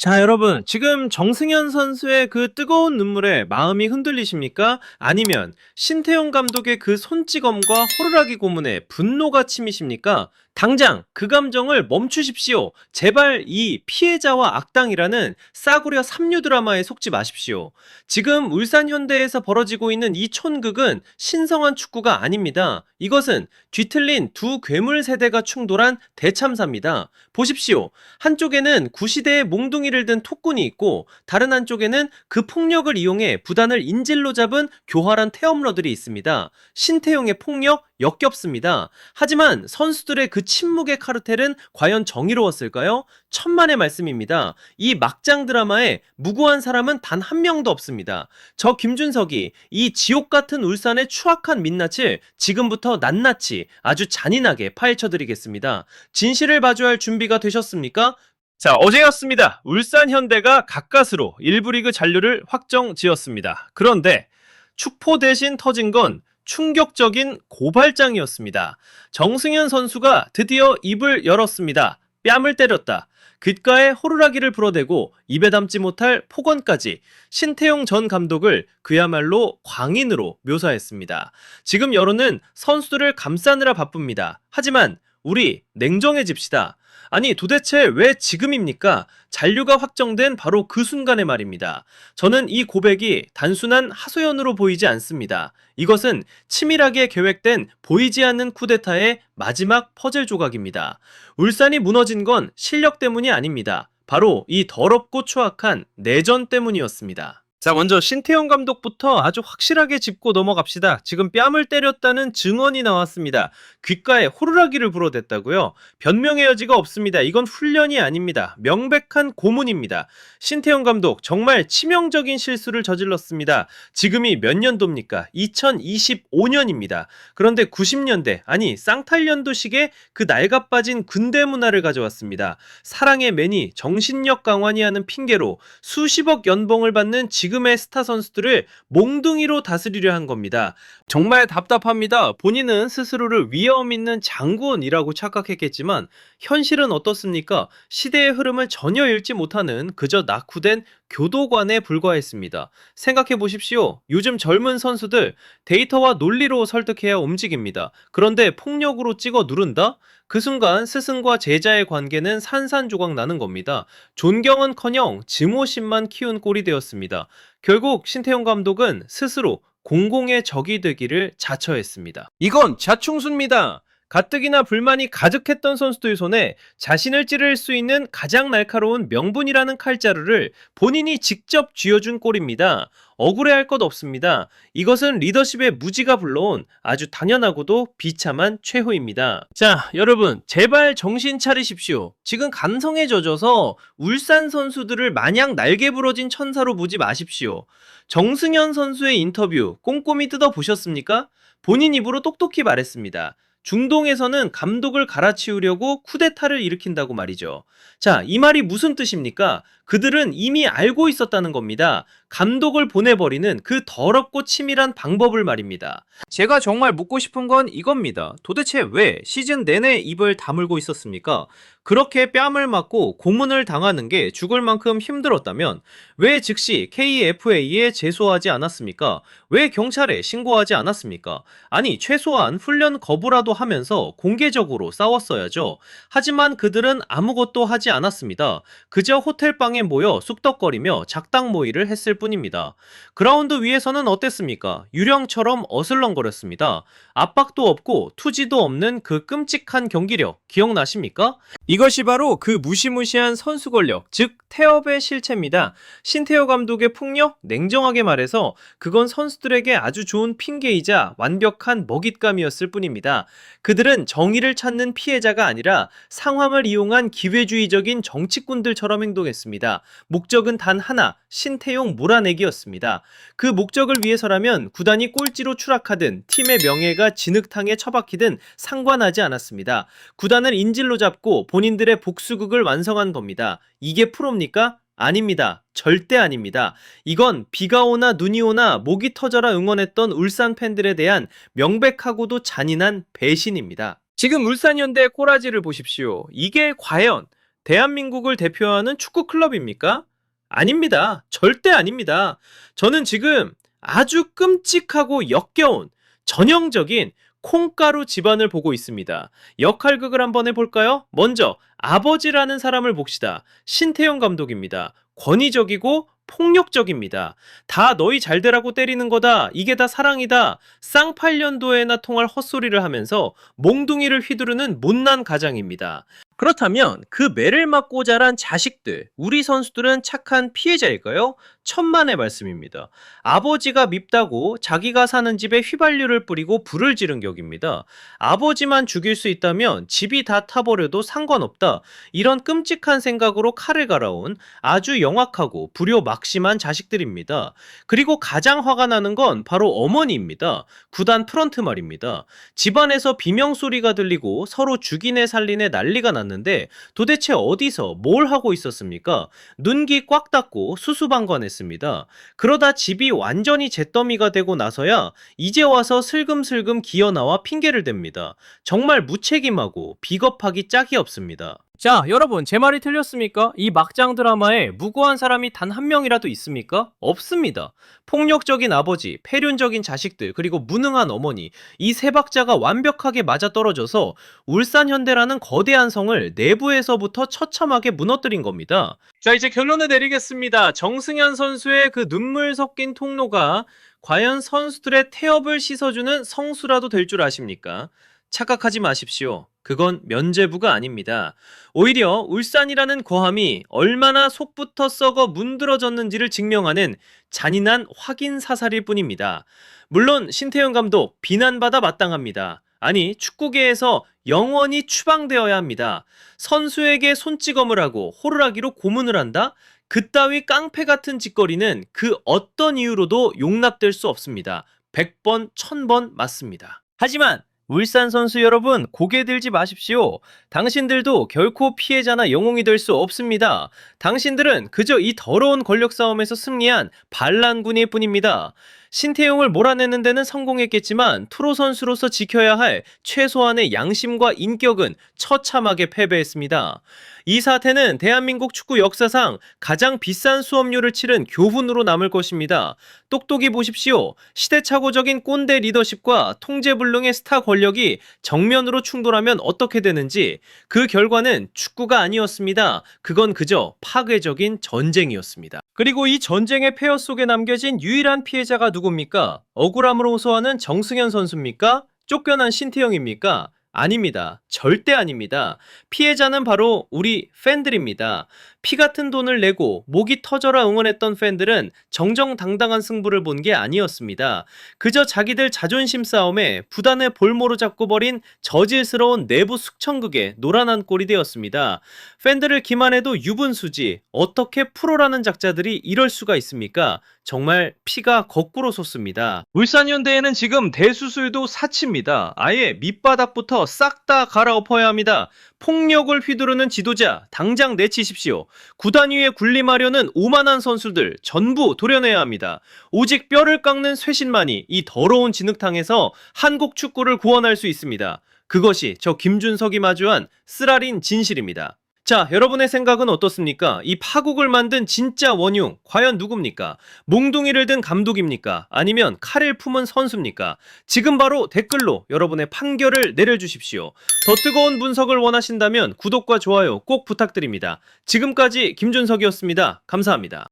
자, 여러분, 지금 정승현 선수의 그 뜨거운 눈물에 마음이 흔들리십니까? 아니면 신태용 감독의 그 손찌검과 호루라기 고문에 분노가 치미십니까? 당장 그 감정을 멈추십시오. 제발 이 피해자와 악당이라는 싸구려 삼류 드라마에 속지 마십시오. 지금 울산 현대에서 벌어지고 있는 이 촌극은 신성한 축구가 아닙니다. 이것은 뒤틀린 두 괴물 세대가 충돌한 대참사입니다. 보십시오. 한쪽에는 구시대의 몽둥이 를 든 토꾼이 있고 다른 한쪽에는 그 폭력을 이용해 부단을 인질로 잡은 교활한 태엄러들이 있습니다. 신태용의 폭력 역겹습니다. 하지만 선수들의 그 침묵의 카르텔은 과연 정의로웠을까요? 천만의 말씀입니다. 이 막장 드라마에 무고한 사람은 단 한 명도 없습니다. 저 김준석이 이 지옥 같은 울산의 추악한 민낯을 지금부터 낱낱이 아주 잔인하게 파헤쳐드리겠습니다. 진실을 마주할 준비가 되셨습니까? 자, 어제였습니다. 울산 현대가 가까스로 1부 리그 잔류를 확정 지었습니다. 그런데 축포 대신 터진 건 충격적인 고발장이었습니다. 정승현 선수가 드디어 입을 열었습니다. 뺨을 때렸다. 귓가에 호루라기를 불어대고 입에 담지 못할 폭언까지 신태용 전 감독을 그야말로 광인으로 묘사했습니다. 지금 여론은 선수들을 감싸느라 바쁩니다. 하지만 우리 냉정해집시다. 아니 도대체 왜 지금입니까? 잔류가 확정된 바로 그 순간의 말입니다. 저는 이 고백이 단순한 하소연으로 보이지 않습니다. 이것은 치밀하게 계획된 보이지 않는 쿠데타의 마지막 퍼즐 조각입니다. 울산이 무너진 건 실력 때문이 아닙니다. 바로 이 더럽고 추악한 내전 때문이었습니다. 자, 먼저 신태용 감독부터 아주 확실하게 짚고 넘어갑시다. 지금 뺨을 때렸다는 증언이 나왔습니다. 귓가에 호루라기를 불어댔다고요? 변명의 여지가 없습니다. 이건 훈련이 아닙니다. 명백한 고문입니다. 신태용 감독 정말 치명적인 실수를 저질렀습니다. 지금이 몇 년도입니까? 2025년입니다. 그런데 90년대, 아니 쌍탈년도식의 그 낡아빠진 군대 문화를 가져왔습니다. 사랑의 매니, 정신력 강화니 하는 핑계로 수십억 연봉을 받는 지금의 스타 선수들을 몽둥이로 다스리려 한 겁니다. 정말 답답합니다. 본인은 스스로를 위험 있는 장군이라고 착각했겠지만 현실은 어떻습니까? 시대의 흐름을 전혀 읽지 못하는 그저 낙후된 교도관에 불과했습니다. 생각해 보십시오. 요즘 젊은 선수들 데이터와 논리로 설득해야 움직입니다. 그런데 폭력으로 찍어 누른다? 그 순간 스승과 제자의 관계는 산산조각 나는 겁니다. 존경은커녕 증오심만 키운 꼴이 되었습니다. 결국 신태용 감독은 스스로 공공의 적이 되기를 자처했습니다. 이건 자충수입니다. 가뜩이나 불만이 가득했던 선수들 손에 자신을 찌를 수 있는 가장 날카로운 명분이라는 칼자루를 본인이 직접 쥐어준 꼴입니다. 억울해할 것 없습니다. 이것은 리더십의 무지가 불러온 아주 당연하고도 비참한 최후입니다. 자, 여러분, 제발 정신 차리십시오. 지금 감성에 젖어서 울산 선수들을 마냥 날개 부러진 천사로 보지 마십시오. 정승현 선수의 인터뷰 꼼꼼히 뜯어 보셨습니까? 본인 입으로 똑똑히 말했습니다. 중동에서는 감독을 갈아치우려고 쿠데타를 일으킨다고 말이죠. 자, 이 말이 무슨 뜻입니까? 그들은 이미 알고 있었다는 겁니다. 감독을 보내버리는 그 더럽고 치밀한 방법을 말입니다. 제가 정말 묻고 싶은 건 이겁니다. 도대체 왜 시즌 내내 입을 다물고 있었습니까? 그렇게 뺨을 맞고 고문을 당하는 게 죽을 만큼 힘들었다면 왜 즉시 KFA에 제소하지 않았습니까? 왜 경찰에 신고하지 않았습니까? 아니, 최소한 훈련 거부라도 하면서 공개적으로 싸웠어야죠. 하지만 그들은 아무것도 하지 않았습니다. 그저 호텔방에 모여 쑥덕거리며 작당 모의를 했을 뿐입니다. 그라운드 위에서는 어땠습니까? 유령처럼 어슬렁거렸습니다. 압박도 없고 투지도 없는 그 끔찍한 경기력 기억나십니까? 이것이 바로 그 무시무시한 선수 권력, 즉 태업의 실체입니다. 신태호 감독의 폭력, 냉정하게 말해서 그건 선수들에게 아주 좋은 핑계이자 완벽한 먹잇감이었을 뿐입니다. 그들은 정의를 찾는 피해자가 아니라 상황을 이용한 기회주의적인 정치꾼들처럼 행동했습니다. 목적은 단 하나, 신태용 몰아내기였습니다. 그 목적을 위해서라면 구단이 꼴찌로 추락하든 팀의 명예가 진흙탕에 처박히든 상관하지 않았습니다. 구단을 인질로 잡고 본 인들의 복수극을 완성한 겁니다. 이게 프로입니까? 아닙니다. 절대 아닙니다. 이건 비가 오나 눈이 오나 목이 터져라 응원했던 울산 팬들에 대한 명백하고도 잔인한 배신입니다. 지금 울산 현대의 꼬라지를 보십시오. 이게 과연 대한민국을 대표하는 축구 클럽입니까? 아닙니다. 절대 아닙니다. 저는 지금 아주 끔찍하고 역겨운 전형적인 콩가루 집안을 보고 있습니다. 역할극을 한번 해볼까요? 먼저 아버지라는 사람을 봅시다. 신태용 감독입니다. 권위적이고 폭력적입니다. 다 너희 잘 되라고 때리는 거다. 이게 다 사랑이다. 쌍팔년도에나 통할 헛소리를 하면서 몽둥이를 휘두르는 못난 가장입니다. 그렇다면 그 매를 맞고 자란 자식들, 우리 선수들은 착한 피해자일까요? 천만의 말씀입니다. 아버지가 밉다고 자기가 사는 집에 휘발유를 뿌리고 불을 지른 격입니다. 아버지만 죽일 수 있다면 집이 다 타버려도 상관없다. 이런 끔찍한 생각으로 칼을 갈아온 아주 영악하고 불효 막심한 자식들입니다. 그리고 가장 화가 나는 건 바로 어머니입니다. 구단 프런트 말입니다. 집안에서 비명 소리가 들리고 서로 죽이네 살리네 난리가 났는데 도대체 어디서 뭘 하고 있었습니까? 눈기 꽉 닫고 수수방관 했습니다. 그러다 집이 완전히 잿더미가 되고 나서야 이제 와서 슬금슬금 기어나와 핑계를 댑니다. 정말 무책임하고 비겁하기 짝이 없습니다. 자, 여러분, 제 말이 틀렸습니까? 이 막장 드라마에 무고한 사람이 단 한 명이라도 있습니까? 없습니다. 폭력적인 아버지, 폐륜적인 자식들, 그리고 무능한 어머니, 이 세 박자가 완벽하게 맞아떨어져서 울산현대라는 거대한 성을 내부에서부터 처참하게 무너뜨린 겁니다. 자, 이제 결론을 내리겠습니다. 정승현 선수의 그 눈물 섞인 통로가 과연 선수들의 태엽을 씻어주는 성수라도 될 줄 아십니까? 착각하지 마십시오. 그건 면제부가 아닙니다. 오히려 울산이라는 고함이 얼마나 속부터 썩어 문드러졌는지를 증명하는 잔인한 확인 사살일 뿐입니다. 물론 신태영 감독 비난받아 마땅합니다. 아니 축구계에서 영원히 추방되어야 합니다. 선수에게 손찌검을 하고 호루라기로 고문을 한다? 그따위 깡패 같은 짓거리는 그 어떤 이유로도 용납될 수 없습니다. 100번, 1000번 맞습니다. 하지만 울산 선수 여러분 고개 들지 마십시오. 당신들도 결코 피해자나 영웅이 될 수 없습니다. 당신들은 그저 이 더러운 권력 싸움에서 승리한 반란군일 뿐입니다. 신태용을 몰아내는 데는 성공했겠지만 프로 선수로서 지켜야 할 최소한의 양심과 인격은 처참하게 패배했습니다. 이 사태는 대한민국 축구 역사상 가장 비싼 수업료를 치른 교훈으로 남을 것입니다. 똑똑히 보십시오. 시대착오적인 꼰대 리더십과 통제불능의 스타 권력이 정면으로 충돌하면 어떻게 되는지 그 결과는 축구가 아니었습니다. 그건 그저 파괴적인 전쟁이었습니다. 그리고 이 전쟁의 폐허 속에 남겨진 유일한 피해자가 누 굽니까? 억울함을 호소하는 정승현 선수입니까? 쫓겨난 신태영입니까? 아닙니다. 절대 아닙니다. 피해자는 바로 우리 팬들입니다. 피 같은 돈을 내고 목이 터져라 응원했던 팬들은 정정당당한 승부를 본 게 아니었습니다. 그저 자기들 자존심 싸움에 부단의 볼모로 잡고 버린 저질스러운 내부 숙청극에 노란한 꼴이 되었습니다. 팬들을 기만해도 유분수지 어떻게 프로라는 작자들이 이럴 수가 있습니까? 정말 피가 거꾸로 솟습니다. 울산현대에는 지금 대수술도 사치입니다. 아예 밑바닥부터 싹 다 갈아엎어야 합니다. 폭력을 휘두르는 지도자 당장 내치십시오. 구단 위에 군림하려는 오만한 선수들 전부 도려내야 합니다. 오직 뼈를 깎는 쇄신만이 이 더러운 진흙탕에서 한국 축구를 구원할 수 있습니다. 그것이 저 김준석이 마주한 쓰라린 진실입니다. 자, 여러분의 생각은 어떻습니까? 이 파국을 만든 진짜 원흉, 과연 누굽니까? 몽둥이를 든 감독입니까? 아니면 칼을 품은 선수입니까? 지금 바로 댓글로 여러분의 판결을 내려주십시오. 더 뜨거운 분석을 원하신다면 구독과 좋아요 꼭 부탁드립니다. 지금까지 김준석이었습니다. 감사합니다.